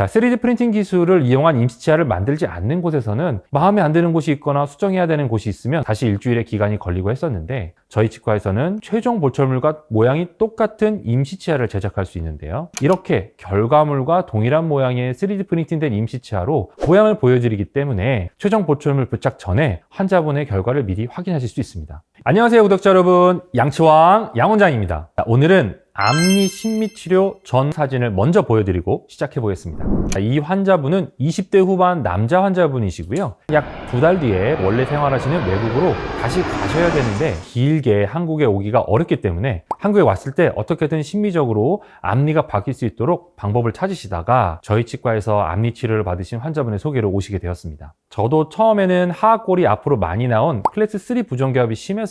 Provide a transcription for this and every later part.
자, 3D 프린팅 기술을 이용한 임시치아를 만들지 않는 곳에서는 마음에 안 드는 곳이 있거나 수정해야 되는 곳이 있으면 다시 일주일의 기간이 걸리고 했었는데 저희 치과에서는 최종 보철물과 모양이 똑같은 임시치아를 제작할 수 있는데요. 이렇게 결과물과 동일한 모양의 3D 프린팅된 임시치아로 모양을 보여드리기 때문에 최종 보철물 부착 전에 환자분의 결과를 미리 확인하실 수 있습니다. 안녕하세요 구독자 여러분 양치왕 양원장입니다. 자, 오늘은 앞니 신미 치료 전 사진을 먼저 보여드리고 시작해 보겠습니다. 자, 이 환자분은 20대 후반 남자 환자분이시고요. 약 두 달 뒤에 원래 생활하시는 외국으로 다시 가셔야 되는데 길게 한국에 오기가 어렵기 때문에 한국에 왔을 때 어떻게든 심미적으로 앞니가 바뀔 수 있도록 방법을 찾으시다가 저희 치과에서 앞니 치료를 받으신 환자분의 소개로 오시게 되었습니다. 저도 처음에는 하악골이 앞으로 많이 나온 클래스 3 부정교합이 심해서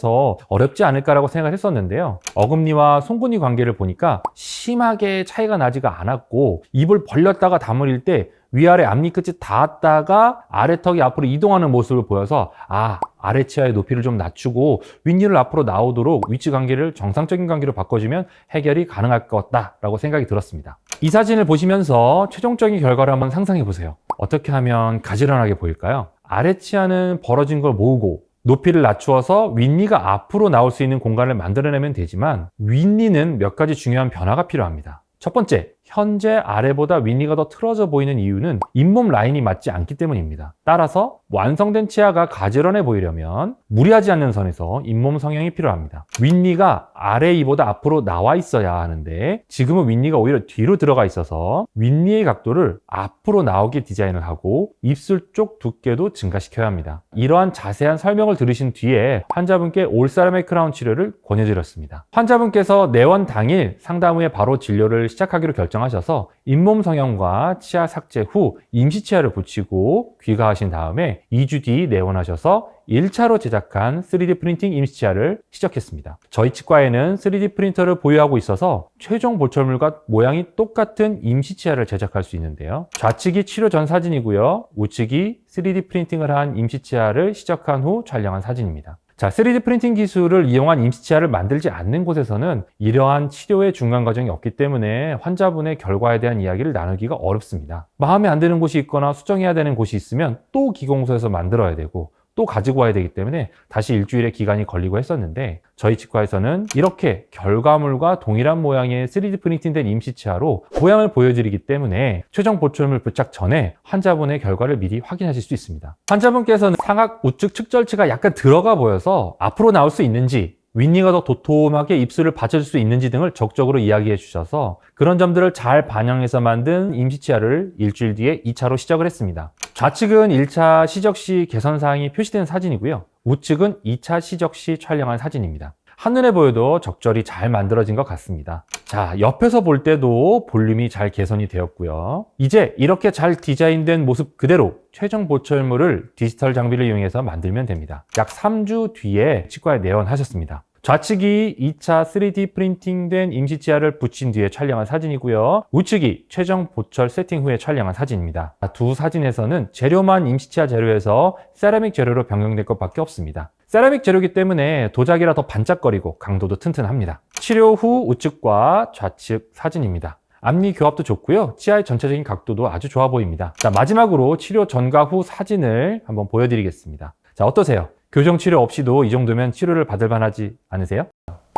어렵지 않을까라고 생각을 했었는데요. 어금니와 송곳니 관계를 보니까 심하게 차이가 나지가 않았고 입을 벌렸다가 다물일 때 위아래 앞니 끝이 닿았다가 아래 턱이 앞으로 이동하는 모습을 보여서 아 아래 치아의 높이를 좀 낮추고 윗니를 앞으로 나오도록 위치 관계를 정상적인 관계로 바꿔주면 해결이 가능할 것 같다라고 생각이 들었습니다. 이 사진을 보시면서 최종적인 결과를 한번 상상해 보세요. 어떻게 하면 가지런하게 보일까요? 아래 치아는 벌어진 걸 모으고 높이를 낮추어서 윗니가 앞으로 나올 수 있는 공간을 만들어내면 되지만 윗니는 몇 가지 중요한 변화가 필요합니다. 첫 번째, 현재 아래보다 윗니가 더 틀어져 보이는 이유는 잇몸 라인이 맞지 않기 때문입니다. 따라서 완성된 치아가 가지런해 보이려면 무리하지 않는 선에서 잇몸 성형이 필요합니다. 윗니가 아래 이보다 앞으로 나와 있어야 하는데 지금은 윗니가 오히려 뒤로 들어가 있어서 윗니의 각도를 앞으로 나오게 디자인을 하고 입술 쪽 두께도 증가시켜야 합니다. 이러한 자세한 설명을 들으신 뒤에 환자분께 올사람의 크라운 치료를 권해드렸습니다. 환자분께서 내원 당일 상담 후에 바로 진료를 시작하기로 결정 하셔서 잇몸 성형과 치아 삭제 후 임시 치아를 붙이고 귀가하신 다음에 2주 뒤 내원하셔서 1차로 제작한 3D 프린팅 임시치아를 시작했습니다. 저희 치과에는 3D 프린터를 보유하고 있어서 최종 보철물과 모양이 똑같은 임시치아를 제작할 수 있는데요. 좌측이 치료 전 사진이고요. 우측이 3D 프린팅을 한 임시치아를 시작한 후 촬영한 사진입니다. 자, 3D 프린팅 기술을 이용한 임시치아를 만들지 않는 곳에서는 이러한 치료의 중간 과정이 없기 때문에 환자분의 결과에 대한 이야기를 나누기가 어렵습니다. 마음에 안 드는 곳이 있거나 수정해야 되는 곳이 있으면 또 기공소에서 만들어야 되고 또 가지고 와야 되기 때문에 다시 일주일의 기간이 걸리고 했었는데 저희 치과에서는 이렇게 결과물과 동일한 모양의 3D 프린팅된 임시치아로 모양을 보여드리기 때문에 최종 보철물 부착 전에 환자분의 결과를 미리 확인하실 수 있습니다. 환자분께서는 상악 우측 측절치가 약간 들어가 보여서 앞으로 나올 수 있는지 윗니가 더 도톰하게 입술을 받쳐줄 수 있는지 등을 적극적으로 이야기해 주셔서 그런 점들을 잘 반영해서 만든 임시 치아를 일주일 뒤에 2차로 시작을 했습니다. 좌측은 1차 시적 시 개선 사항이 표시된 사진이고요. 우측은 2차 시적 시 촬영한 사진입니다. 한눈에 보여도 적절히 잘 만들어진 것 같습니다. 자, 옆에서 볼 때도 볼륨이 잘 개선이 되었고요. 이제 이렇게 잘 디자인된 모습 그대로 최종 보철물을 디지털 장비를 이용해서 만들면 됩니다. 약 3주 뒤에 치과에 내원하셨습니다. 좌측이 2차 3D 프린팅된 임시치아를 붙인 뒤에 촬영한 사진이고요. 우측이 최종 보철 세팅 후에 촬영한 사진입니다. 두 사진에서는 재료만 임시치아 재료에서 세라믹 재료로 변경될 것밖에 없습니다. 세라믹 재료이기 때문에 도자기라 더 반짝거리고 강도도 튼튼합니다. 치료 후 우측과 좌측 사진입니다. 앞니 교합도 좋고요. 치아의 전체적인 각도도 아주 좋아 보입니다. 자, 마지막으로 치료 전과 후 사진을 한번 보여드리겠습니다. 자, 어떠세요? 교정 치료 없이도 이 정도면 치료를 받을 만하지 않으세요?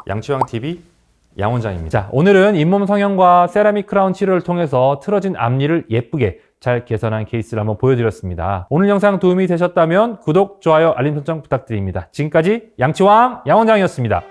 양치왕 TV 양 원장입니다. 자, 오늘은 잇몸 성형과 세라믹 크라운 치료를 통해서 틀어진 앞니를 예쁘게 잘 개선한 케이스를 한번 보여드렸습니다. 오늘 영상 도움이 되셨다면 구독, 좋아요, 알림 설정 부탁드립니다. 지금까지 양치왕 양원장이었습니다.